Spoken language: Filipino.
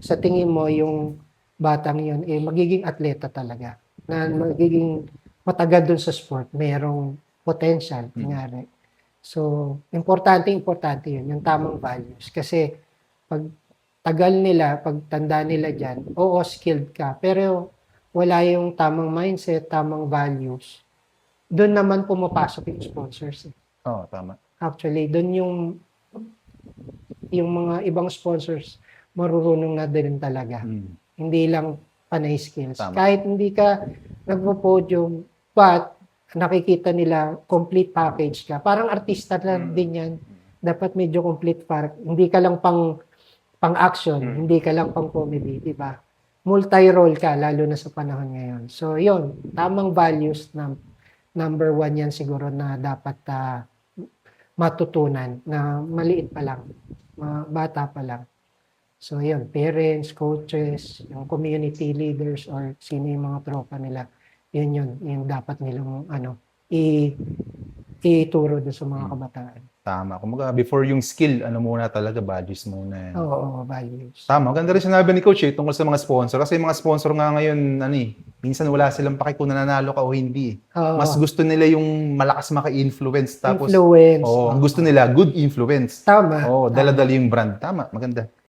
sa tingin mo yung batang yun, eh, magiging atleta talaga. Na magiging matagal dun sa sport, merong potential, kunyari. So, importante, importante yun, yung tamang values. Kasi, pag tagal nila, pag tanda nila dyan, oo, skilled ka, pero wala yung tamang mindset, tamang values, doon naman pumapasok yung sponsors. eh. Oo, tama. Actually, doon yung yung mga ibang sponsors marurunong na din talaga. Mm. Hindi lang panay skills. Tama. Kahit hindi ka nagpo-podium, but nakikita nila complete package ka. Parang artista lang Mm. din yan. Dapat medyo complete par. Hindi ka lang pang pang action, Mm. hindi ka lang pang comedy, di ba? Multi-role ka, lalo na sa panahon ngayon. So, yun, tamang values na number one yan siguro na dapat ah, matutunan na maliit pa lang, mga bata pa lang. So, yun, parents, coaches, yung community leaders or sino yung mga tropa nila, yun yun, yung dapat nilang ano, i ituro doon sa mga Mm. kabataan. Tama. Kumbaga, before yung skill, ano muna talaga, values muna. yan. Oo, oo, values. Tama. Ganda rin sinabi ni Coach eh, tungkol sa mga sponsor. Kasi yung mga sponsor nga ngayon, ano eh, minsan wala silang paki kung nananalo ka o hindi. eh. Oo, Mas gusto nila yung malakas maka-influence. Tapos, influence. oh, ang Oo. gusto nila, good influence. Tama. Oo, dala-dala yung brand. Tama, maganda.